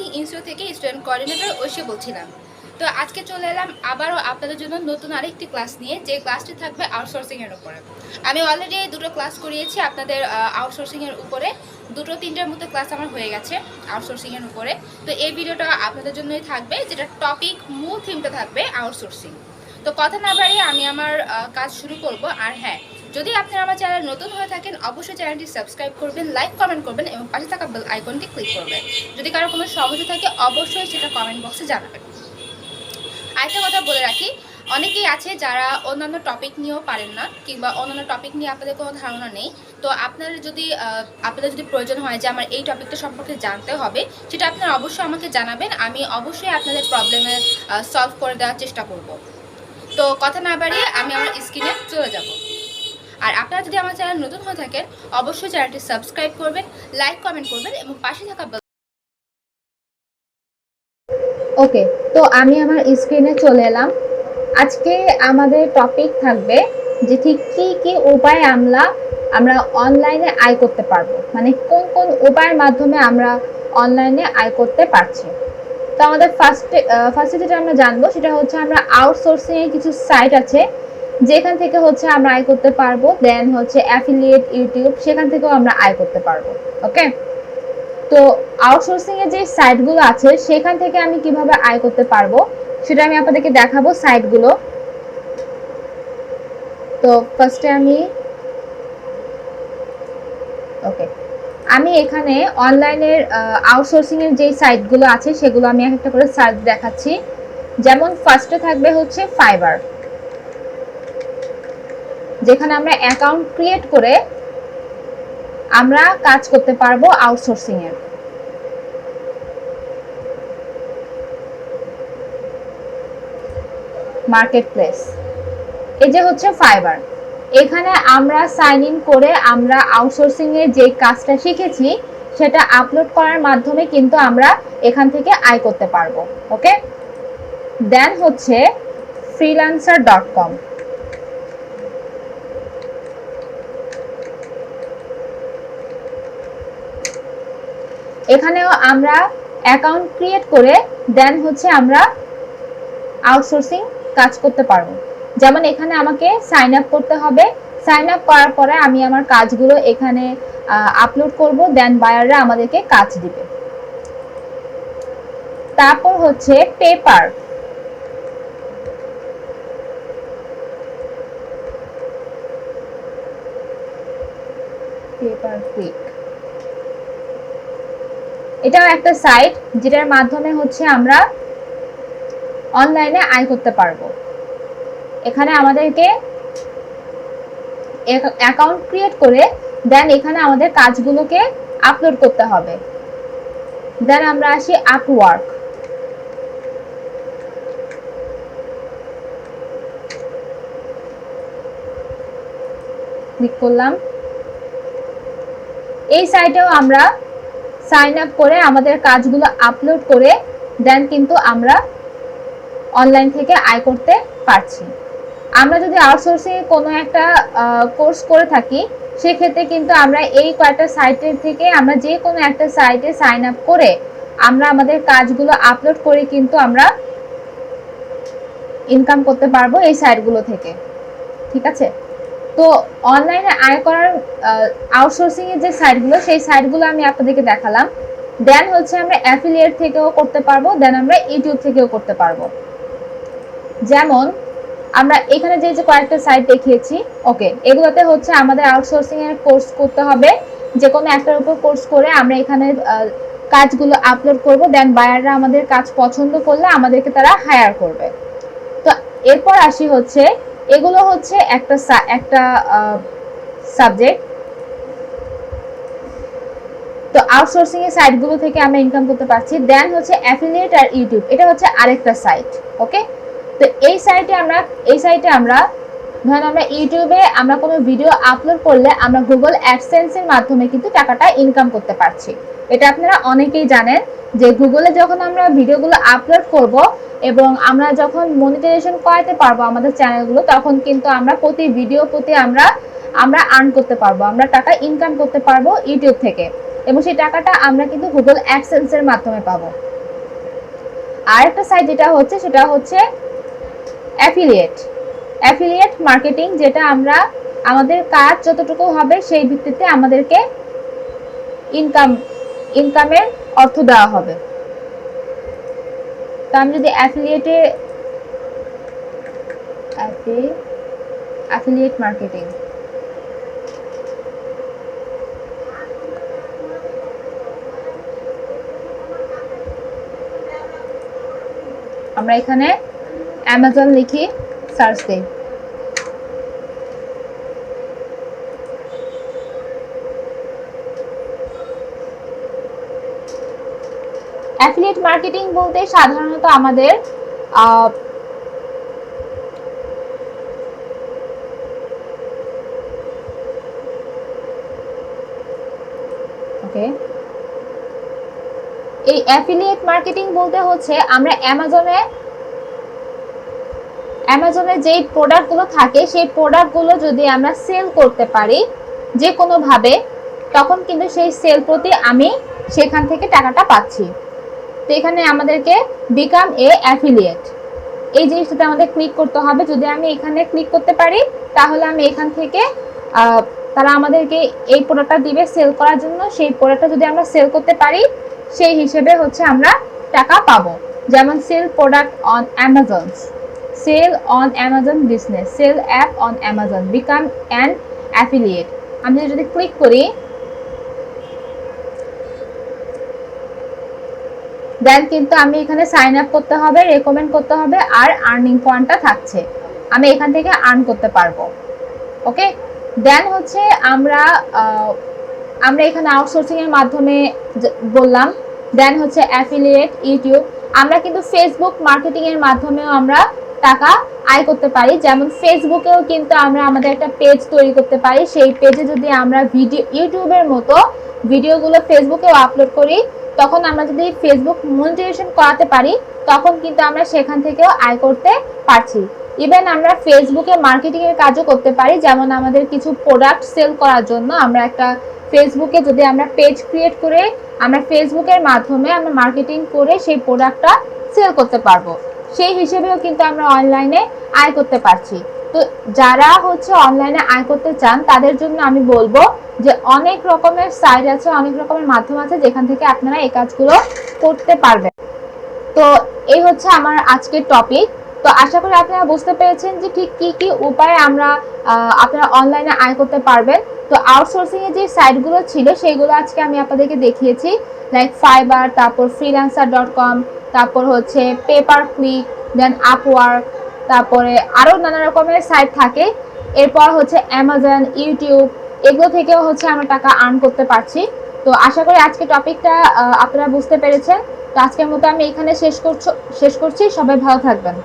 Freelancing institute থেকে student coordinator Oishi বলছিলাম। তো আজকে চলে এলাম আবারও আপনাদের জন্য নতুন আরেকটি ক্লাস নিয়ে, যে ক্লাসটি থাকবে আউটসোর্সিং এর উপরে। আমি অলরেডি দুটো ক্লাস করিয়েছি আপনাদের আউটসোর্সিং এর উপরে। দুটো তিনটার মতো ক্লাস আমার হয়ে গেছে আউটসোর্সিং এর উপরে। তো এই ভিডিওটা আপনাদের জন্যই থাকবে, যেটা টপিক মূল থিমটা থাকবে আউটসোর্সিং তো কথা না বাড়িয়ে আমি আমার কাজ শুরু করব। আর হ্যাঁ যদি আপনারা আমার চ্যানেল নতুন হয়ে থাকেন, অবশ্যই চ্যানেলটি সাবস্ক্রাইব করবেন, লাইক, কমেন্ট করবেন এবং পাশে থাকা বেল আইকনটি ক্লিক করবেন। যদি কারও কোনো সমস্যা থাকে, অবশ্যই সেটা কমেন্ট বক্সে জানাবেন। আরেকটা কথা বলে রাখি, অনেকেই আছে যারা অন্যান্য টপিক নিয়েও পারেন না, কিংবা অন্যান্য টপিক নিয়ে আপনাদের কোনো ধারণা নেই। তো আপনারা যদি আপনাদের যদি প্রয়োজন হয় যে আমার এই টপিকটা সম্পর্কে জানতে হবে, সেটা আপনারা অবশ্যই আমাকে জানাবেন। আমি অবশ্যই আপনাদের প্রবলেমে সলভ করে দেওয়ার চেষ্টা করব। তো কথা না বাড়িয়ে আমি আমার স্ক্রিনে চলে যাব। আর আপনারা যদি আমার চ্যানেল নতুন হয়ে থাকেন, অবশ্যই চ্যানেলটি সাবস্ক্রাইব করবেন, লাইক, কমেন্ট করবেন এবং পাশে থাকা ওকে, তো আমি আমার স্ক্রিনে চলে এলাম। আজকে আমাদের টপিক থাকবে যে ঠিক কি কি উপায় আমরা আমরা অনলাইনে আয় করতে পারব। মানে কোন কোন উপায়ের মাধ্যমে আমরা অনলাইনে আয় করতে পারছি। তো আমাদের ফার্স্টে ফার্স্টে যেটা আমরা জানব সেটা হচ্ছে আমরা আউটসোর্সিং এর কিছু সাইট আছে যেখান থেকে হচ্ছে আমরা আয় করতে পারব দেন হচ্ছে অ্যাফিলিয়েট ইউটিউব সেখান থেকেও আমরা আয় করতে পারব ওকে তো আউটসোর্সিং এর যে সাইটগুলো আছে, সেখান থেকে আমি কীভাবে আয় করতে পারব, সেটা আমি আপনাদেরকে দেখাবো সাইটগুলো তো ফার্স্টে আমি ওকে আমি এখানে অনলাইনের আউটসোর্সিং এর যে সাইটগুলো আছে, সেগুলো আমি এক একটা করে সার্চ দেখাচ্ছি। যেমন ফার্স্টে থাকবে হচ্ছে ফাইবার যেখানে আমরা অ্যাকাউন্ট ক্রিয়েট করে আমরা কাজ করতে পারব আউটসোর্সিং এর। মার্কেট প্লেস এই যে হচ্ছে ফাইবার এখানে আমরা সাইন ইন করে আমরা আউটসোর্সিং এর যে কাজটা শিখেছি, সেটা আপলোড করার মাধ্যমে কিন্তু আমরা এখান থেকে আয় করতে পারব ওকে দেন হচ্ছে ফ্রিল্যান্সার ডট কম এখানেও আমরা অ্যাকাউন্ট ক্রিয়েট করে দেন হচ্ছে আমরা আউটসোর্সিং কাজ করতে পারব। যেমন এখানে আমাকে সাইন আপ করতে হবে। সাইন আপ করার পরে আমি আমার কাজগুলো এখানে আপলোড করব দেন বায়াররা আমাদেরকে কাজ দিবে। তারপর হচ্ছে পেপার পেপার কুইক এটাও একটা সাইট যেটার মাধ্যমে হচ্ছে আমরা অনলাইনে আয় করতে পারব। এখানে আমাদেরকে অ্যাকাউন্ট ক্রিয়েট করে দেন এখানে আমাদের কাজগুলোকে আপলোড করতে হবে। দেন আমরা আসি আপওয়ার্ক ক্লিক করলাম। এই সাইটেও আমরা সাইন আপ করে আমাদের কাজগুলো আপলোড করে দেন কিন্তু আমরা অনলাইন থেকে আয় করতে পারছি। আমরা যদি আউটসোর্সিং কোনো একটা কোর্স করে থাকি, সেক্ষেত্রে কিন্তু আমরা এই কয়েকটা সাইটের থেকে আমরা যে কোনো একটা সাইটে সাইন আপ করে আমরা আমাদের কাজগুলো আপলোড করে কিন্তু আমরা ইনকাম করতে পারব এই সাইটগুলো থেকে। ঠিক আছে? তো অনলাইনে আয় করার আউটসোর্সিং এর যে সাইটগুলো সেই সাইটগুলো আমি আপনাদেরকে দেখালাম। দেন হচ্ছে আমরা অ্যাফিলিয়েট থেকেও করতে পারব দেন আমরা ইউটিউব থেকেও করতে পারব। যেমন, আমরা এখানে যে যে কয়েকটা সাইট দেখিয়েছি ওকে এগুলোতে হচ্ছে আমাদের আউটসোর্সিং এর কোর্স করতে হবে। যে কোনো একটার উপর কোর্স করে আমরা এখানে কাজগুলো আপলোড করব দেন বায়াররা আমাদের কাজ পছন্দ করলে আমাদেরকে তারা হায়ার করবে। তো এরপর আসি হচ্ছে এগুলো হচ্ছে একটা একটা সাবজেক্ট তো আউটসোর্সিং এর সাইটগুলো থেকে আমরা ইনকাম করতে পারছি। দেন হচ্ছে অ্যাফিলিয়েট আর ইউটিউব এটা হচ্ছে আরেকটা সাইট ওকে তো এই সাইটে আমরা, এই সাইটে আমরা ধরেন আমরা ইউটিউবে আমরা কোনো ভিডিও আপলোড করলে আমরা গুগল অ্যাডসেন্স এর মাধ্যমে কিন্তু টাকাটা ইনকাম করতে পারছি। এটা আপনারা অনেকেই জানেন যে গুগলে যখন আমরা ভিডিওগুলো আপলোড করব এবং আমরা যখন মনিটাইজেশন করাতে পারব আমাদের চ্যানেলগুলো তখন কিন্তু আমরা প্রতি ভিডিও প্রতি আমরা আমরা আর্ন করতে পারব, আমরা টাকা ইনকাম করতে পারব ইউটিউব থেকে এবং সেই টাকাটা আমরা কিন্তু গুগল অ্যাডসেন্সের মাধ্যমে পাবো। আর একটা সাইট যেটা হচ্ছে সেটা হচ্ছে অ্যাফিলিয়েট অ্যাফিলিয়েট মার্কেটিং যেটা আমরা আমাদের কাজ যতটুকু হবে সেই ভিত্তিতে আমাদেরকে ইনকাম ইনকামের অর্থ দেওয়া হবে। তো আমি যদি অ্যাফিলিয়েটে অ্যাফিলিয়েট মার্কেটিং আমরা এখানে অ্যামাজন লিখি। সার্চ দিই অ্যাফিলিয়েট মার্কেটিং বলতে সাধারণত আমাদের এই অ্যাফিলিয়েট মার্কেটিং বলতে হচ্ছে আমরা অ্যামাজনে অ্যামাজনে যেই প্রোডাক্টগুলো থাকে, সেই প্রোডাক্টগুলো যদি আমরা সেল করতে পারি যে কোনোভাবে তখন কিন্তু সেই সেল প্রতি আমি সেখান থেকে টাকাটা পাচ্ছি। তো এখানে আমাদেরকে বিকাম এ অ্যাফিলিয়েট এই জিনিসটাতে আমাদের ক্লিক করতে হবে। যদি আমি এখানে ক্লিক করতে পারি, তাহলে আমি এখান থেকে তারা আমাদেরকে এই প্রোডাক্টটা দিবে সেল করার জন্য। সেই প্রোডাক্টটা যদি আমরা সেল করতে পারি, সেই হিসেবে হচ্ছে আমরা টাকা পাবো। যেমন sell product on Amazon. Sell on Amazon business sell app on Amazon become an affiliate আমি যদি ক্লিক করি দেন কিন্তু আমি এখানে সাইন আপ করতে হবে রেকমেন্ড করতে হবে, আর আর্নিং পয়েন্টটা থাকছে। আমি এখান থেকে আর্ন করতে পারব। ওকে দেন হচ্ছে আমরা আমরা এখানে আউটসোর্সিংয়ের মাধ্যমে বললাম। দেন হচ্ছে অ্যাফিলিয়েট ইউটিউব আমরা কিন্তু ফেসবুক মার্কেটিং এর মাধ্যমেও আমরা টাকা আয় করতে পারি। যেমন ফেসবুকেও কিন্তু আমরা আমাদের একটা পেজ তৈরি করতে পারি। সেই পেজে যদি আমরা ভিডিও ইউটিউবের মতো ভিডিওগুলো ফেসবুকেও আপলোড করি, তখন আমরা যদি ফেসবুক মনিটাইজেশন করাতে পারি, তখন কিন্তু আমরা সেখান থেকেও আয় করতে পারছি। ইভেন আমরা ফেসবুকে মার্কেটিং এর কাজও করতে পারি। যেমন আমাদের কিছু প্রোডাক্ট সেল করার জন্য আমরা একটা ফেসবুকে যদি আমরা পেজ ক্রিয়েট করে আমরা ফেসবুকের মাধ্যমে আমরা মার্কেটিং করে সেই প্রোডাক্টটা সেল করতে পারব। সেই হিসেবেও কিন্তু আমরা অনলাইনে আয় করতে পারছি। তো যারা হচ্ছে অনলাইনে আয় করতে চান, তাদের জন্য আমি বলব যে অনেক রকমের সাইট আছে, অনেক রকমের মাধ্যম আছে যেখান থেকে আপনারা এই কাজগুলো করতে পারবেন। তো এই হচ্ছে আমার আজকের টপিক তো আশা করি আপনারা বুঝতে পেরেছেন যে ঠিক কি কি উপায়ে আমরা আপনারা অনলাইনে আয় করতে পারবেন। তো আউটসোর্সিং এর যে সাইটগুলো ছিল সেইগুলো আজকে আমি আপনাদেরকে দেখিয়েছি। লাইক ফাইবার তারপর ফ্রিল্যান্সার ডট কম তারপর হচ্ছে পেপার ক্লিক দেন আপওয়ার্ক তারপরে আরও নানা রকমের সাইট থাকে। এরপর হচ্ছে অ্যামাজন ইউটিউব এগুলো থেকেও হচ্ছে আমরা টাকা আর্ন করতে পারছি। তো আশা করি আজকে টপিকটা আপনারা বুঝতে পেরেছেন। তো আজকের মতো আমি এখানে শেষ করছ, শেষ করছি। সবাই ভালো থাকবেন।